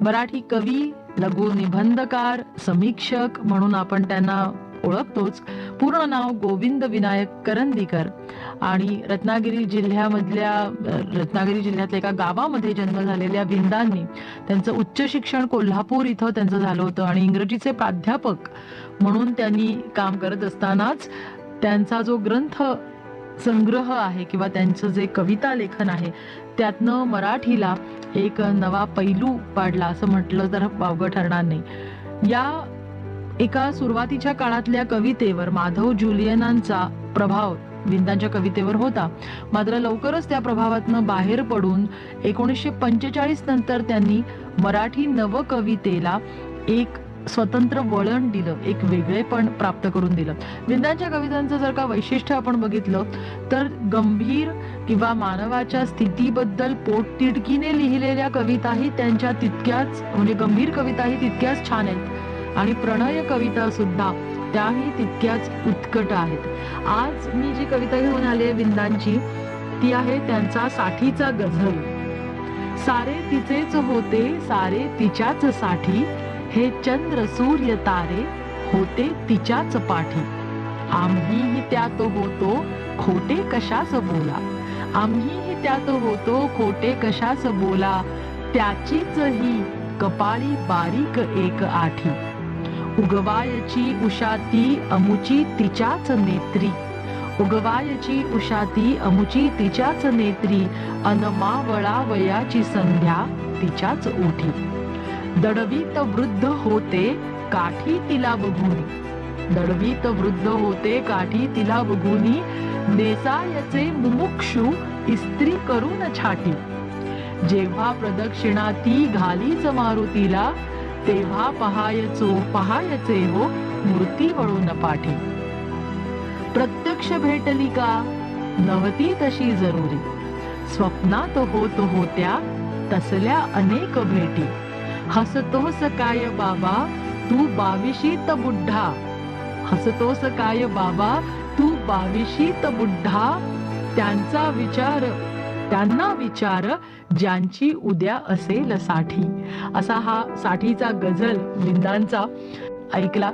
मराठी कवी लघु निबंधकार समीक्षक म्हणून आपण त्यांना ओळखतोच. पूर्ण नाव गोविंद विनायक करंदीकर. आणि रत्नागिरी जिल्ह्यामधल्या रत्नागिरी जिल्ह्यातल्या एका गावामध्ये जन्म झालेल्या विंदांनी त्यांचं उच्च शिक्षण कोल्हापूर इथं त्यांचं झालं होतं. आणि इंग्रजीचे प्राध्यापक म्हणून त्यांनी काम करत असतानाच त्यांचा जो ग्रंथ संग्रह आहे किंवा त्यांचं जे कविता लेखन आहे त्यातनं मराठीला एक नवा पैलू पाडला असं म्हटलं तर वावगं ठरणार नाही. या एका सुरुवातीच्या काळातल्या कवितेवर माधव जुलियनांचा प्रभाव विंदांच्या कवितेवर होता. मात्र लवकरच त्या प्रभावातनं बाहेर पडून एकोणीसशे पंचेचाळीस नंतर त्यांनी मराठी नवकवितेला एक स्वतंत्र वळण दिलं एक वेगळेपण प्राप्त करून दिलं. विंदांच्या कवितांचं जर का वैशिष्ट्य आपण बघितलं तर गंभीर किंवा मानवाच्या स्थितीबद्दल पोटतिडकीने लिहिलेल्या कविताही त्यांच्या तितक्याच म्हणजे गंभीर कविताही तितक्याच छान आहेत. आणि प्रणय कविता सुद्धा त्याही तितक्याच उत्कट आहेत. आज मी जी कविता घेऊन आली आहे विंदांची ती आहे त्यांचा साठीचा गझल. सारे तिचेच होते सारे तिच्याच साठी. हे चंद्र सूर्य तारे होते तिच्याच पाठी. आम्हीही त्यात होतो खोटे कशाच बोला. आम्हीही त्यात होतो खोटे कशाच बोला. त्याचीच ही कपाळी बारीक एक आठी. उगवायची उषाती अमुची तिच्याच नेत्री. उगवायची उषाती अमुची तिच्याच नेत्री. अनमावळा वयाची संध्या तिच्याच ओठी. दडवीत वृद्ध होते काठी तिला बघून. दडवीत वृद्ध होते काठी तिला बघुनी नेसायचे मुमुक्षु इस्त्री करून छाटी. जेव्हा प्रदक्षिणा ती घालीच मारुतीला तेव्हा पहायचो पहायचे हो मूर्ती वळून पाठी. प्रत्यक्ष भेटली का? नव्हती तशी जरुरी. स्वप्नात होत होत्या तसल्या अनेक भेटी. हसतोस काय बाबा? तू बाविशीत बुड्ढा. हसतोस काय बाबा? तू बाविशीत बुद्धा त्यांचा विचार त्यांना विचार ज्यांची उद्या असेल साठी. असा हा साठीचा गझल विंदांचा ऐकला.